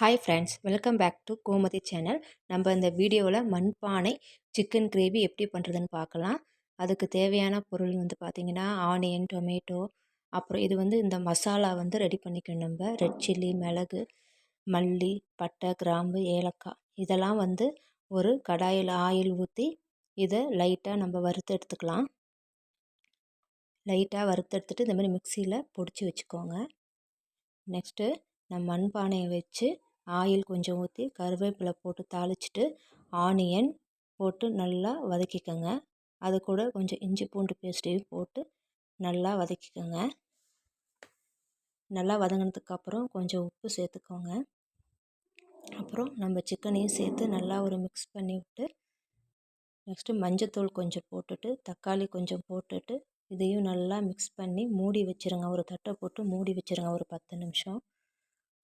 Hi friends welcome back to Gomathi channel நம்ம இந்த வீடியோவில் மண்பானை சிக்கன் கிரேவி எப்படி பண்ணுறதுன்னு பார்க்கலாம். அதுக்கு தேவையான பொருள் வந்து பார்த்திங்கன்னா ஆனியன் டொமேட்டோ அப்புறம் இது வந்து இந்த மசாலா வந்து ரெடி பண்ணிக்கணும் நம்ம. ரெட் சில்லி மிளகு மல்லி பட்டை கிராம்பு ஏலக்காய். இதெல்லாம் வந்து ஒரு கடாயில் ஆயில் ஊற்றி இதை லைட்டாக நம்ம வறுத்து எடுத்துக்கலாம். லைட்டாக வறுத்து எடுத்துகிட்டு இந்த மாதிரி மிக்சியில் பொடிச்சு வச்சுக்கோங்க. நெக்ஸ்ட்டு நம்ம மண்பானையை வச்சு ஆயில் கொஞ்சம் ஊற்றி கருவேப்பிலை போட்டு தாளிச்சிட்டு ஆனியன் போட்டு நல்லா வதக்கிக்கோங்க. அது கூட கொஞ்சம் இஞ்சி பூண்டு பேஸ்ட்டையும் போட்டு நல்லா வதக்கிக்கோங்க. நல்லா வதங்கினதுக்கப்புறம் கொஞ்சம் உப்பு சேர்த்துக்கோங்க. அப்புறம் நம்ம சிக்கனையும் சேர்த்து நல்லா ஒரு மிக்ஸ் பண்ணி விட்டு நெக்ஸ்ட்டு மஞ்சத்தூள் கொஞ்சம் போட்டுட்டு தக்காளி கொஞ்சம் போட்டுட்டு இதையும் நல்லா மிக்ஸ் பண்ணி மூடி வச்சுருங்க. ஒரு தட்டை போட்டு மூடி வச்சுருங்க. ஒரு பத்து நிமிஷம்.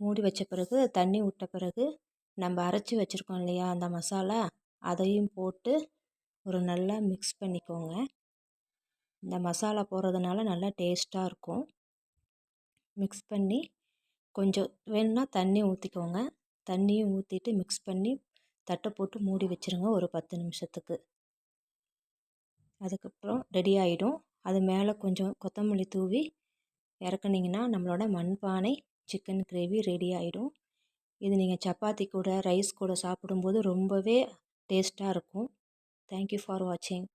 மூடி வச்ச பிறகு தண்ணி விட்ட பிறகு நம்ம அரைச்சி வச்சுருக்கோம் இல்லையா அந்த மசாலா அதையும் போட்டு ஒரு நல்லா மிக்ஸ் பண்ணிக்கோங்க. இந்த மசாலா போடுறதுனால நல்லா டேஸ்ட்டாக இருக்கும். மிக்ஸ் பண்ணி கொஞ்சம் வேணும்னா தண்ணி ஊற்றிக்கோங்க தண்ணியும் ஊற்றிட்டு மிக்ஸ் பண்ணி தட்டை போட்டு மூடி வச்சுருங்க ஒரு பத்து நிமிஷத்துக்கு. அதுக்கப்புறம் ரெடி ஆகிடும் அது மேலே கொஞ்சம் கொத்தமல்லி தூவி இறக்குனிங்கன்னா நம்மளோட மண்பானை சிக்கன் கிரேவி ரெடி ஆகிடும் இது நீங்கள் சப்பாத்தி கூட ரைஸ் கூட சாப்பிடும்போது ரொம்பவே டேஸ்ட்டாக இருக்கும். தேங்க்யூ ஃபார் வாட்சிங்